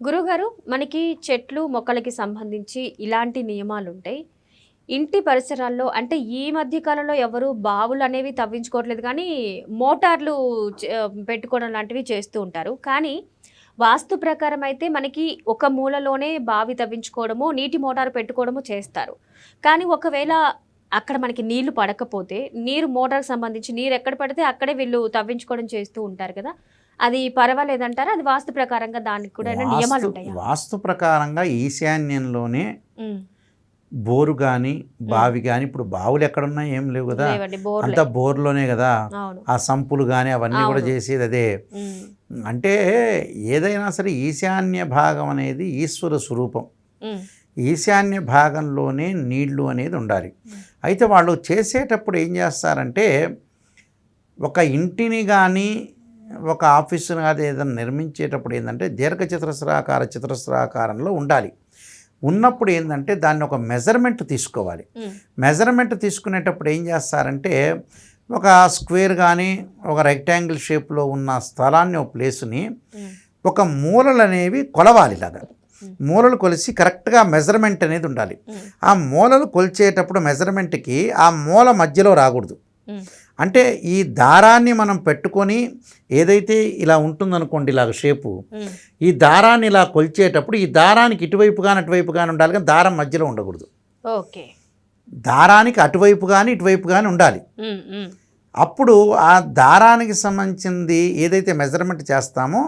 గురుగారు మనకి చెట్లు మొక్కలకి సంబంధించి ఇలాంటి నియమాలు ఉంటాయి ఇంటి పరిసరాల్లో అంటే ఈ మధ్య కాలంలో ఎవరు బావులు అనేవి తవ్వించుకోవట్లేదు కానీ మోటార్లు పెట్టుకోవడం లాంటివి చేస్తూ ఉంటారు. కానీ వాస్తు ప్రకారం అయితే మనకి ఒక మూలలోనే బావి తవ్వించుకోవడము నీటి మోటార్ పెట్టుకోవడము చేస్తారు. కానీ ఒకవేళ అక్కడ మనకి నీళ్ళు పడకపోతే నీరు మోటార్కి సంబంధించి నీరు ఎక్కడ పడితే అక్కడే వీళ్ళు తవ్వించుకోవడం చేస్తూ ఉంటారు కదా. అది పర్వాలేదంటారా? అది వాస్తు ప్రకారంగా దానికి కూడా నియమాలు వాస్తు ఉంటాయా వాస్తు ప్రకారంగా ఈశాన్యంలోనే. బోరు కానీ బావి కానీ ఇప్పుడు బావులు ఎక్కడున్నాయి ఏం లేవు కదా. అంతా బోర్లోనే కదా. ఆ సంపులు కానీ అవన్నీ కూడా. చేసేది అదే. అంటే ఏదైనా సరే ఈశాన్య భాగం అనేది ఈశ్వర స్వరూపం. ఈశాన్య భాగంలోనే నీళ్ళు అనేది ఉండాలి. అయితే వాళ్ళు చేసేటప్పుడు ఏం చేస్తారంటే ఒక ఇంటిని కానీ ఒక ఆఫీసుని కానీ ఏదైనా నిర్మించేటప్పుడు ఏంటంటే దీర్ఘ చతురస్రాకార చతురస్రాకారంలో ఉండాలి ఉన్నప్పుడు ఏంటంటే దాన్ని ఒక మెజర్మెంట్ తీసుకోవాలి. మెజర్మెంట్ తీసుకునేటప్పుడు ఏం చేస్తారంటే ఒక స్క్వేర్ కానీ ఒక రెక్టాంగిల్ షేప్లో ఉన్న స్థలాన్ని ఒక ప్లేస్ని. ఒక మూలలు అనేవి కొలవాలి ఇలాగా మూలలు కొలిసి కరెక్ట్గా మెజర్మెంట్ అనేది ఉండాలి. ఆ మూలలు కొలిచేటప్పుడు మెజర్మెంట్కి ఆ మూల మధ్యలో రాకూడదు. అంటే ఈ దారాన్ని మనం పెట్టుకొని ఏదైతే ఇలా ఉంటుందనుకోండి ఇలాగ షేపు. ఈ దారాన్ని ఇలా కొలిచేటప్పుడు ఈ దారానికి ఇటువైపు కానీ అటువైపు కానీ ఉండాలి కానీ దారం మధ్యలో ఉండకూడదు ఓకే దారానికి అటువైపు కానీ ఇటువైపు కానీ ఉండాలి. అప్పుడు ఆ దారానికి సంబంధించింది ఏదైతే మెజర్మెంట్ చేస్తామో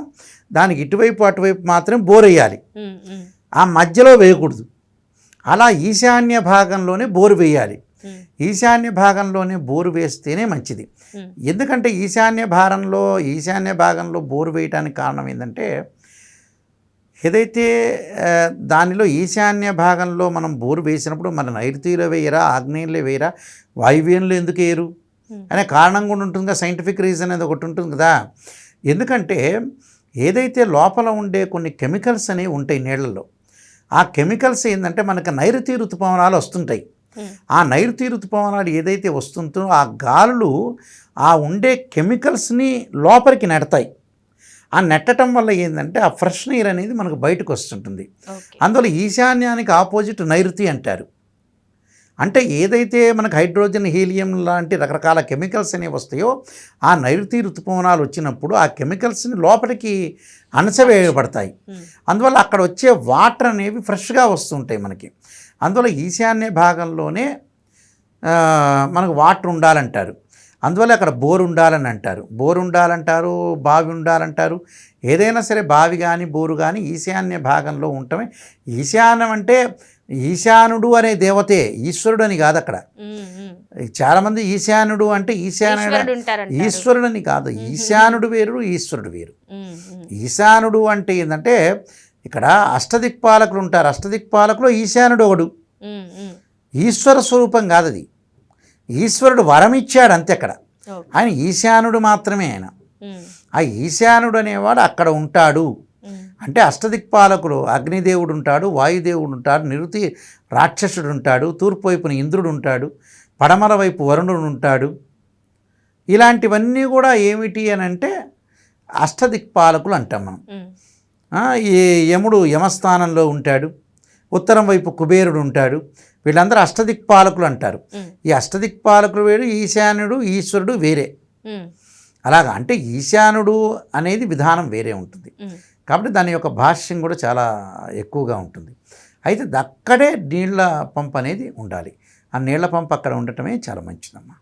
దానికి ఇటువైపు అటువైపు మాత్రం బోర్ వేయాలి. ఆ మధ్యలో వేయకూడదు అలా ఈశాన్య భాగంలోనే బోరు వేయాలి. ఈశాన్య భాగంలోనే బోరు వేస్తేనే మంచిది. ఎందుకంటే ఈశాన్య భాగంలో ఈశాన్య భాగంలో బోరు వేయడానికి కారణం ఏంటంటే ఏదైతే దానిలో ఈశాన్య భాగంలో మనం బోరు వేసినప్పుడు మన నైరుతిలో వేయరా ఆగ్నేయంలో వేయరా వాయువ్యంలో ఎందుకు వేయరు. అనే కారణం కూడా ఉంటుంది కదా సైంటిఫిక్ రీజన్ అనేది ఒకటి ఉంటుంది కదా ఎందుకంటే ఏదైతే లోపల ఉండే కొన్ని కెమికల్స్ అనేవి ఉంటాయి నీళ్ళల్లో ఆ కెమికల్స్ ఏంటంటే మనకు నైరుతి ఋతుపవనాలు వస్తుంటాయి. ఆ నైరుతి ఋతుపవనాలు ఏదైతే వస్తుందో ఆ గాలులు ఆ ఉండే కెమికల్స్ని లోపలికి నెడతాయి. ఆ నెట్టడం వల్ల ఏంటంటే ఆ ఫ్రెష్ నీర్ అనేది మనకు బయటకు వస్తుంటుంది. అందువల్ల ఈశాన్యానికి ఆపోజిట్ నైరుతి అంటారు. అంటే ఏదైతే మనకు హైడ్రోజన్ హీలియం లాంటి రకరకాల కెమికల్స్ అనేవి వస్తాయో ఆ నైరుతి ఋతుపవనాలు వచ్చినప్పుడు ఆ కెమికల్స్ని లోపలికి అణచవేయబడతాయి. అందువల్ల అక్కడ వచ్చే వాటర్ అనేవి ఫ్రెష్గా వస్తుంటాయి మనకి. అందువల్ల ఈశాన్య భాగంలోనే మనకు వాటర్ ఉండాలంటారు. అందువల్ల అక్కడ బోర్ ఉండాలని అంటారు. బోర్ ఉండాలంటారు బావి ఉండాలంటారు. ఏదైనా సరే బావి కానీ బోరు కానీ ఈశాన్య భాగంలో ఉండటమే. ఈశాన్యం అంటే ఈశానుడు అనే దేవతే ఈశ్వరుడు అని కాదు అక్కడ. చాలామంది ఈశానుడు అంటే ఈశానుడు ఈశ్వరుడు. ఈశ్వరుడని కాదు. ఈశానుడు వేరు ఈశ్వరుడు వేరు. ఈశానుడు అంటే ఏంటంటే ఇక్కడ అష్టదిక్పాలకులు ఉంటారు. అష్టదిక్పాలకులు ఈశానుడు ఒకడు. ఈశ్వర స్వరూపం కాదు అది. ఈశ్వరుడు వరం ఇచ్చాడు అంతే అక్కడ. ఆయన ఈశానుడు మాత్రమే ఆయన. ఆ ఈశానుడు అనేవాడు అక్కడ ఉంటాడు. అంటే అష్టదిక్పాలకులు అగ్నిదేవుడు ఉంటాడు వాయుదేవుడు ఉంటాడు నిరుతి రాక్షసుడు ఉంటాడు తూర్పు వైపున ఇంద్రుడు ఉంటాడు పడమర వైపు వరుణుడు ఉంటాడు. ఇలాంటివన్నీ కూడా ఏమిటి అని అంటే అష్టదిక్పాలకులు అంటాం మనం. ఈ యముడు యమస్థానంలో ఉంటాడు. ఉత్తరం వైపు కుబేరుడు ఉంటాడు. వీళ్ళందరూ అష్టదిక్పాలకులు అంటారు. ఈ అష్టదిక్పాలకులు వేరు ఈశానుడు ఈశ్వరుడు వేరే. అలాగా అంటే ఈశానుడు అనేది విధానం వేరే ఉంటుంది. కాబట్టి దాని యొక్క భాష్యం కూడా చాలా ఎక్కువగా ఉంటుంది. అయితే అక్కడే నీళ్ళ పంప్ అనేది ఉండాలి. ఆ నీళ్ళ పంప్ అక్కడ ఉండటమే చాలా మంచిదమ్మా.